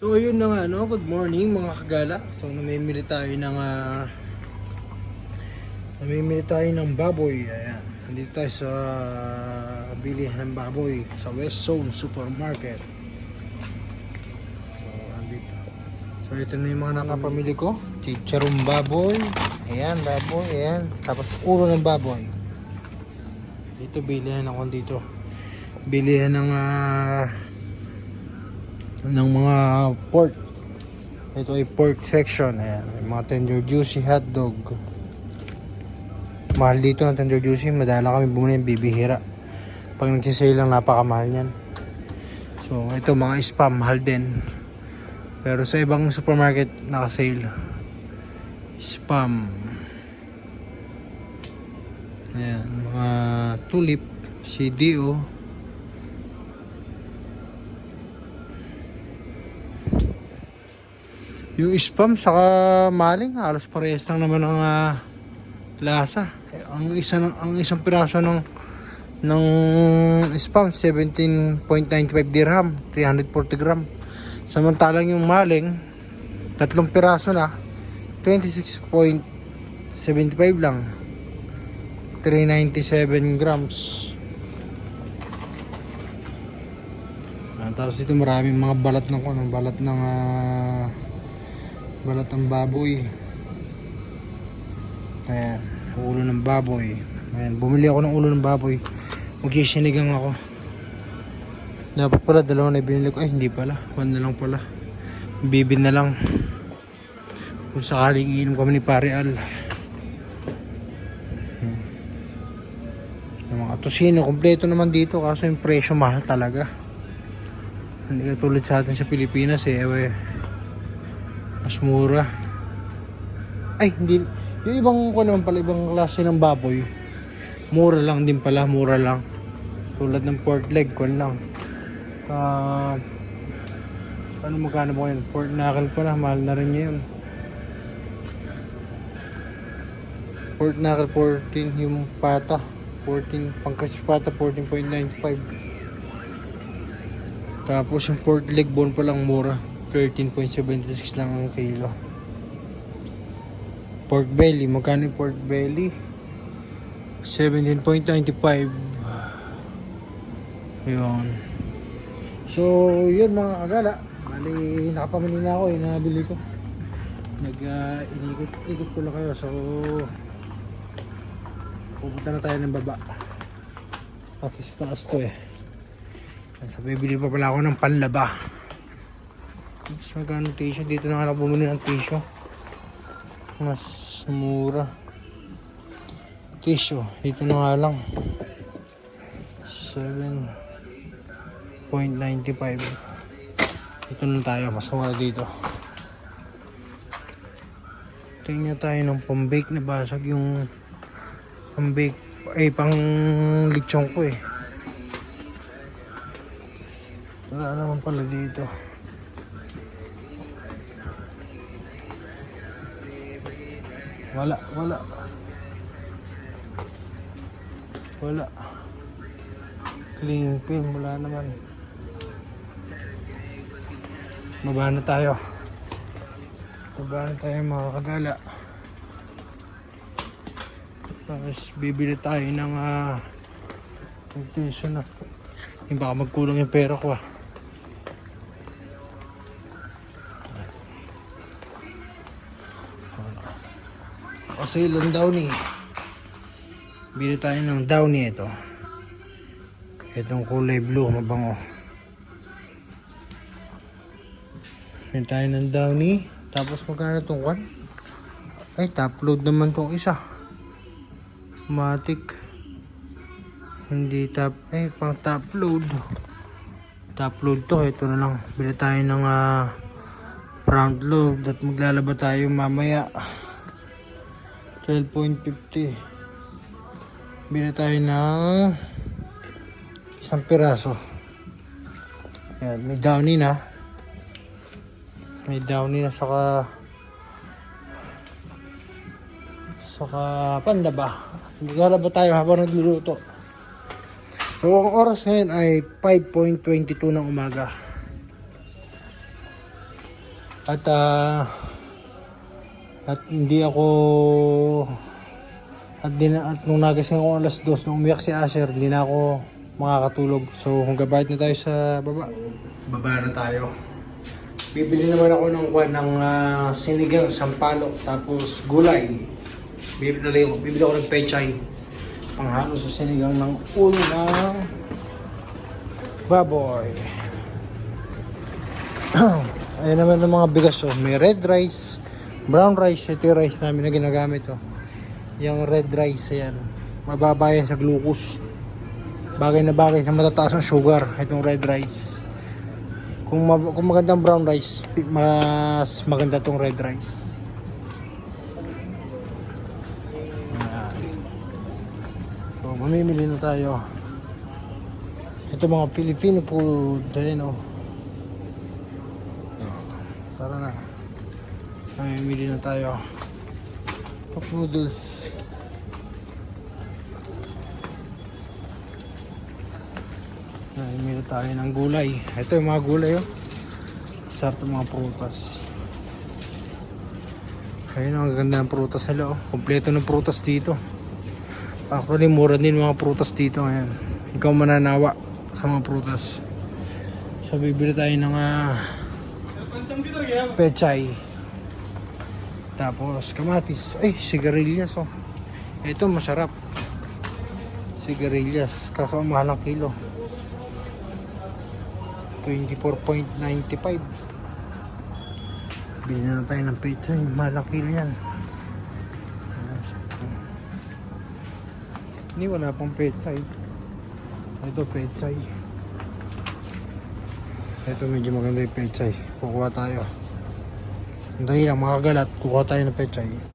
So yun na nga no, good morning mga kagala. So namimili tayo ng ah, namimili tayo ng baboy. Ayan. Nandito tayo sa bilihan ng baboy sa West Zone Supermarket. So andito. So ito na yung mga nakapamili ko. Chicharong baboy. Ayan, baboy. Ayan. Tapos ulo ng baboy. Dito bilihan ako dito. Bilihan ng ah, ng mga pork. Ito ay pork section. Ayan, mga tender juicy hot dog. Mahal dito ang tender juicy. Madala kami bumili ng bibihira. Pag nagsisale lang, napakamahal yan. So, ito mga spam, mahal din. Pero sa ibang supermarket, nakasale. Spam. Ayan, mga tulip, CDO. Yung spam saka maling halos parehas lang naman ang ah, lasa. Eh, ang isa ng- ang isang piraso ng ng spam 17.95 dirham, 340 gram. Samantalang yung maling tatlong piraso na 26.75 lang. 397 grams. Ah, tapos ito maraming mga balat ng ano, balat ng ah, balat ng baboy. Ayan, ulo ng baboy. Ayan, bumili ako ng ulo ng baboy. Magsisinigang ako. Dapat pala, dalawa na binili ko. Ay, hindi pala. One na lang pala. Bibin na lang. Kung sakaling iinom kami ni Pare Al. Hmm. Mga tosino, kompleto naman dito. Kaso yung presyo mahal talaga. Hindi ka tulad sa atin sa Pilipinas eh. eh mas mura. Ay, hindi. Yung ibang ko naman pala, ibang klase ng baboy. Mura lang din pala, mura lang. Tulad ng pork leg, ko lang. Ah, ano magkano mo yun? Pork knuckle pala, mahal na rin yun. Pork knuckle 14, yung pata. 14, pangkas pata 14.95. Tapos yung pork leg bone pa lang mura. 13.76 lang ang kilo. Pork belly, magkano yung pork belly? 17.95. Yun. So, yun mga agala. Bali, nakapamili na ako eh, nabili ko. Nag, uh, inikot-ikot ko lang kayo. So, pupunta na tayo ng baba. Kasi sa taas to eh. Sa bibili pa pala ako ng panlaba. Mas magkano tissue? Dito na nga bumili ng tissue. Mas mura. Tissue. Dito na lang. 7.95. Dito na tayo. Mas mura dito. Tingnan tayo ng pambake na basag yung pambake. Eh, pang lechong ko eh. Wala naman pala dito. Wala, wala. Wala. Clean film, wala naman. Baba na tayo. Baba na tayo mga kagala. Tapos bibili tayo ng uh, tissue na. Yung baka magkulang yung pera ko ah. Kasi ilang downy. Bili tayo ng downy ito. Itong kulay blue, mabango. Bili tayo ng downy. Tapos magkano itong kwan? Ay, top load naman tong isa. Matic. Hindi top, ay pang top load. Top load to, ito na lang. Bili tayo ng ah, front load at maglalaba tayo mamaya. 12.50 Bili tayo ng isang piraso. Ayan, may downy na. May downy na saka saka pandaba naglalaba tayo habang nagluluto. So ang oras ngayon ay 5.22 ng umaga. At ah at hindi ako at, din, at nung nagising ako alas 2 nung umiyak si Asher, hindi na ako makakatulog. So hanggang bayad na tayo sa baba. Baba na tayo. Bibili naman ako ng kwan ng ah, sinigang sampalok tapos gulay. Bibili, bibili ako ng pechay. Panghalo sa sinigang ng ulo ng baboy. Ayan naman ng mga bigas oh. May red rice, brown rice. Ito yung rice namin na ginagamit oh. Yung red rice, ayan. Mababa yan sa glucose. Bagay na bagay sa matataas ng sugar. Itong red rice. Kung, ma- kung magandang brown rice, mas maganda tong red rice. So, mamimili na tayo. Ito mga Filipino food. Ayan oh. Tara na. Mamimili na tayo. Cup noodles. Mamimili tayo ng gulay. Ito yung mga gulay oh. Sarap ng mga prutas. Ayun ang ganda ng prutas nila oh. Kompleto ng prutas dito. Actually, mura din mga prutas dito ngayon. Ikaw mananawa sa mga prutas. So, bibili tayo ng ah, pechay. Tapos, kamatis. Ay, sigarilyas oh. Ito, masarap. Sigarilyas. Kaso, ang mahal ng kilo. 24.95. Bili na tayo ng pechay. Mahal ang kilo yan. Hindi, wala pang pechay. Ito, pechay. Ito, medyo maganda yung pechay. Kukuha tayo. Dali lang, mga galat. Kukuha tayo ng pechay.